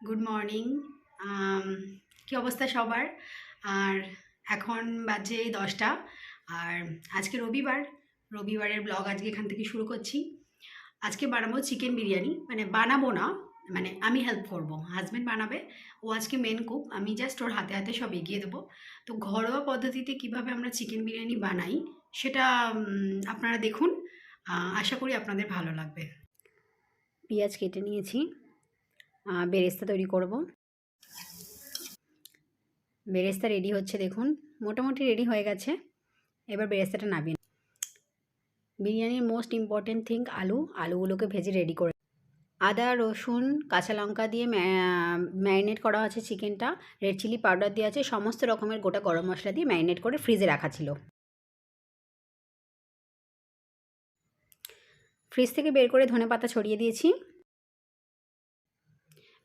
Good morning কি অবস্থা সবার? আর এখন বাজে দশটা। আর আজকে রবিবার। রবিবারের ব্লগ আজকে এখান থেকে শুরু করছি। আজকে বানাবো চিকেন বিরিয়ানি। মানে বানাবো না মানে আমি হেল্প করব। হাজব্যান্ড বানাবে, ও আজকে মেন কুক আমি জাস্ট ওর হাতে হাতে সব এগিয়ে দেবো। তো ঘরোয়া পদ্ধতিতে কীভাবে আমরা চিকেন বিরিয়ানি বানাই, সেটা আপনারা দেখুন। আশা করি আপনাদের ভালো লাগবে। পেঁয়াজ কেটে নিয়েছি। বেরেস্তা তৈরি করব। বেরেস্তা রেডি হচ্ছে, দেখুন। মোটামুটি রেডি হয়ে গেছে। এবার বেরেস্তাটা নেব। বিরিয়ানির মোস্ট ইম্পর্টেন্ট থিং আলু। আলুগুলোকে ভেজে রেডি করে আদা, রসুন, কাঁচা লঙ্কা দিয়ে ম্যারিনেট করা আছে চিকেনটা রেড চিলি পাউডার দিয়ে আছে। সমস্ত রকমের গোটা গরম মশলা দিয়ে ম্যারিনেট করে ফ্রিজে রাখা ছিল। ফ্রিজ থেকে বের করে ধনে পাতা ছড়িয়ে দিয়েছি।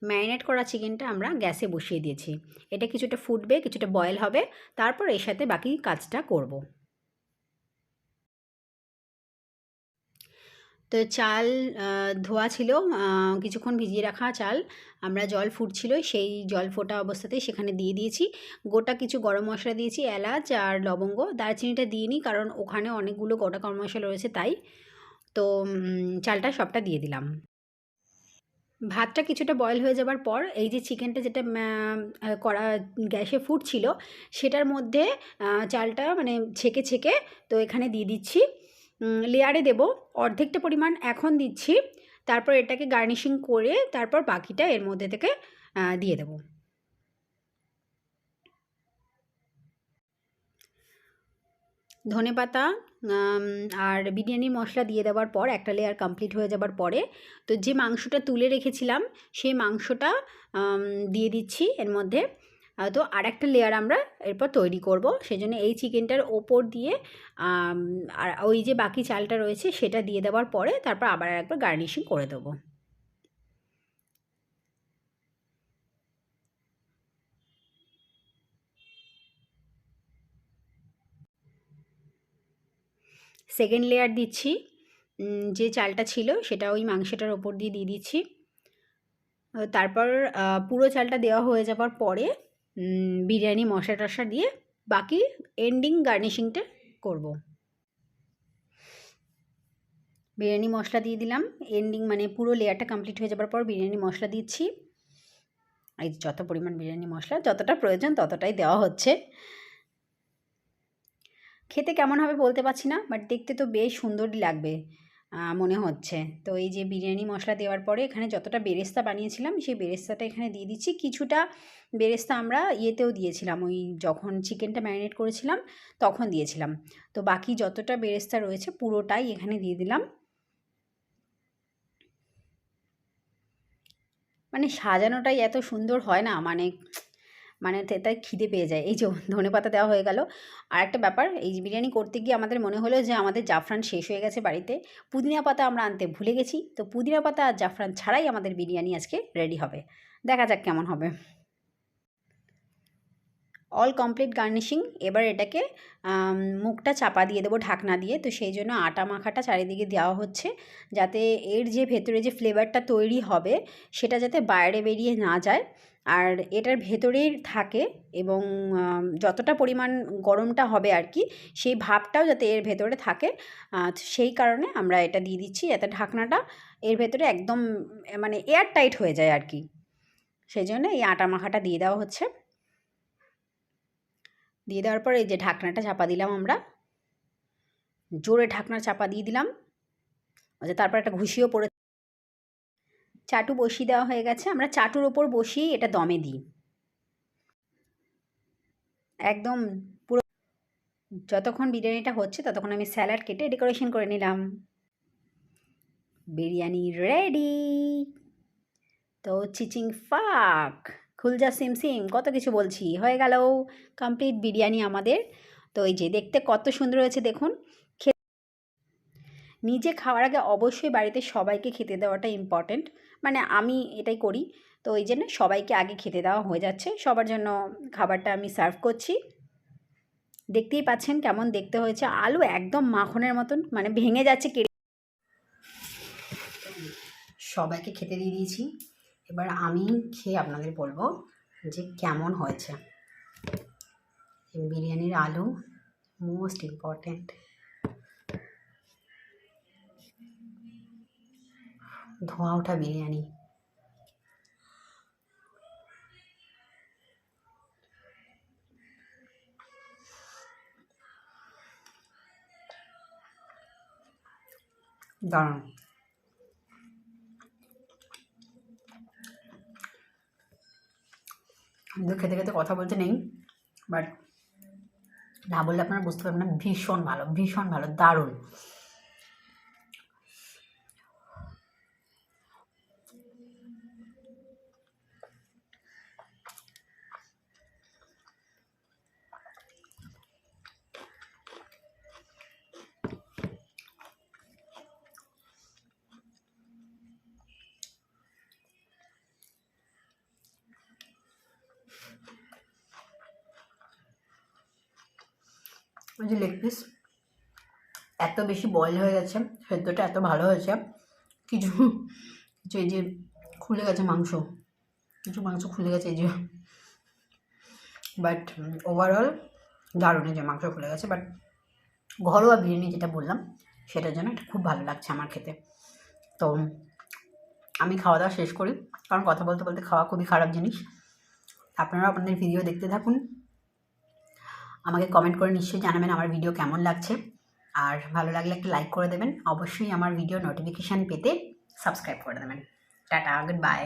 ম্যারিনেট করা চিকেনটা আমরা গ্যাসে বসিয়ে দিয়েছি। এটা কিছুটা ফুটবে, কিছুটা বয়েল হবে, তারপর এর সাথে বাকি কাজটা করব। তো চাল ধোয়া ছিল কিছুক্ষণ ভিজিয়ে রাখা চাল। আমরা জল ফুটছিল, সেই জল ফোটা অবস্থাতেই সেখানে দিয়ে দিয়েছি। গোটা কিছু গরম মশলা দিয়েছি, এলাচ আর লবঙ্গ। দারচিনিটা দিইনি, কারণ ওখানে অনেকগুলো গোটা গরম মশলা রয়েছে তাই। তো চালটা সবটা দিয়ে দিলাম। ভাতটা কিছুটা বয়েল হয়ে যাবার পর এই যে চিকেনটা যেটা করা, গ্যাসে ফুটছিল, সেটার মধ্যে চালটা মানে ছেঁকে ছেঁকে তো এখানে দিয়ে দিচ্ছি। লেয়ারে দেব, অর্ধেকটা পরিমাণ এখন দিচ্ছি, তারপর এটাকে গার্নিশিং করে তারপর বাকিটা এর মধ্যে থেকে দিয়ে দেব। ধনে পাতা আর বিরিয়ানি মশলা দিয়ে দেওয়ার পর একটা লেয়ার কমপ্লিট হয়ে যাবার পরে তো যে মাংসটা তুলে রেখেছিলাম, সেই মাংসটা দিয়ে দিচ্ছি এর মধ্যে। তো আর একটা লেয়ার আমরা এরপর তৈরি করব। সেজন্য এই চিকেনটার ওপর দিয়ে আর ওই যে বাকি চালটা রয়েছে সেটা দিয়ে দেওয়ার পরে তারপর আবার একবার গার্নিশিং করে দেবো। সেকেন্ড লেয়ার দিচ্ছি। যে চালটা ছিল সেটা ওই মাংসটার ওপর দিয়ে দিয়ে দিচ্ছি। তারপর পুরো চালটা দেওয়া হয়ে যাবার পরে বিরিয়ানি, মশলা টশলা দিয়ে বাকি এন্ডিং গার্নিশিংটা করব। বিরিয়ানি, মশলা দিয়ে দিলাম। এন্ডিং মানে পুরো লেয়ারটা কমপ্লিট হয়ে যাবার পর বিরিয়ানি, মশলা দিচ্ছি। এই যত পরিমাণ বিরিয়ানি, মশলা, যতটা প্রয়োজন ততটাই দেওয়া হচ্ছে। খেতে কেমন হবে বলতে পারছি না বাট দেখতে তো বেশ সুন্দরই লাগবে মনে হচ্ছে। তো এই যে বিরিয়ানি মশলা দেওয়ার পরে এখানে যতটা বেরেস্তা বানিয়েছিলাম, সেই বেরেস্তাটা এখানে দিয়ে দিচ্ছি। কিছুটা বেরেস্তা আমরা ইয়েতেও দিয়েছিলাম, ওই যখন চিকেনটা ম্যারিনেট করেছিলাম তখন দিয়েছিলাম। তো বাকি যতটা বেরেস্তা রয়েছে পুরোটাই এখানে দিয়ে দিলাম। মানে সাজানোটাই এত সুন্দর হয় না মানে মানে তাই খিদে পেয়ে যায়। এই যে ধনে পাতা দেওয়া হয়ে গেল। আর একটা ব্যাপার, এই বিরিয়ানি করতে গিয়ে আমাদের মনে হলো যে আমাদের জাফরান শেষ হয়ে গেছে বাড়িতে। পুদিনা পাতা আমরা আনতে ভুলে গেছি। তো পুদিনা পাতা আর জাফরান ছাড়াই আমাদের বিরিয়ানি আজকে রেডি হবে। দেখা যাক কেমন হবে। অল কমপ্লিট গার্নিশিং এবার এটাকে মুখটা চাপা দিয়ে দেবো ঢাকনা দিয়ে। তো সেই জন্য আটা মাখাটা চারিদিকে দেওয়া হচ্ছে। যাতে এর যে ভেতরে যে ফ্লেভারটা তৈরি হবে, সেটা যাতে বাইরে বেরিয়ে না যায়। আর এটার ভেতরেই থাকে এবং যতটা পরিমাণ গরমটা হবে আর কি, সেই ভাবটাও যাতে এর ভেতরে থাকে। সেই কারণে আমরা এটা দিয়ে দিচ্ছি যাতে ঢাকনাটা এর ভেতরে একদম মানে এয়ার টাইট হয়ে যায় আর কি। সেই জন্য এই আটা মাখাটা দিয়ে দেওয়া হচ্ছে। দিয়ে দেওয়ার পর এই যে ঢাকনাটা চাপা দিলাম আমরা। জোরে ঢাকনা চাপা দিয়ে দিলাম। আচ্ছা তারপর একটা ঘুষিও পড়ে চাটু বসিয়ে দেওয়া হয়ে গেছে, আমরা চাটুর ওপর বসিয়েই এটা দমে দিই। একদম পুরো যতক্ষণ বিরিয়ানিটা হচ্ছে ততক্ষণ আমি স্যালাড কেটে ডেকোরেশন করে নিলাম। বিরিয়ানি রেডি! তো চিচিং ফাক, খুলজা সিম সিম, কত কিছু বলছি। হয়ে গেল, কমপ্লিট বিরিয়ানি আমাদের। তো এই যে দেখতে কত সুন্দর হয়েছে দেখুন। নিজে খাওয়ার আগে অবশ্যই বাড়িতে সবাইকে খেতে দেওয়াটা ইম্পর্ট্যান্ট মানে আমি এটাই করি। তো এই জন্য সবাইকে আগে খেতে দেওয়া হয়ে যাচ্ছে। সবার জন্য খাবারটা আমি সার্ভ করছি। দেখতেই পাচ্ছেন কেমন দেখতে হয়েছে। আলু একদম মাখনের মতন মানে ভেঙে যাচ্ছে কেড়ে সবাইকে খেতে দিয়ে দিয়েছি। এবার আমি খেয়ে আপনাদের বলব যে কেমন হয়েছে। বিরিয়ানির আলু মোস্ট ইম্পর্ট্যান্ট ধোঁয়া ওঠা বিরিয়ানি। দারুণ। আমি খেতে খেতে কথা বলতে নেই বাট না বললে আপনারা বুঝতে পারবেন না, ভীষণ ভালো ভীষণ ভালো, দারুণ। ওই যে লেগ পিস এত বেশি বয়েল হয়ে গেছে, সেদ্ধটা এত ভালো হয়েছে, কিছু কিছু এই যে খুলে গেছে মাংস, কিছু মাংস খুলে গেছে এই যে বাট ওভারঅল দারুণ যে মাংস খুলে গেছে বাট ঘরোয়া বিরিয়ানি যেটা বললাম, সেটার জন্য এটা খুব ভালো লাগছে আমার খেতে। তো আমি খাওয়া দাওয়া শেষ করি, কারণ কথা বলতে বলতে খাওয়া খুবই খারাপ জিনিস। আপনারা আপনাদের ভিডিও দেখতে থাকুন। আমাকে কমেন্ট করে নিশ্চয়ই জানাবেন আমার ভিডিও কেমন লাগছে। আর ভালো লাগলে একটা লাইক করে দেবেন। অবশ্যই আমার ভিডিও নোটিফিকেশান পেতে সাবস্ক্রাইব করে দেবেন। Tata good bye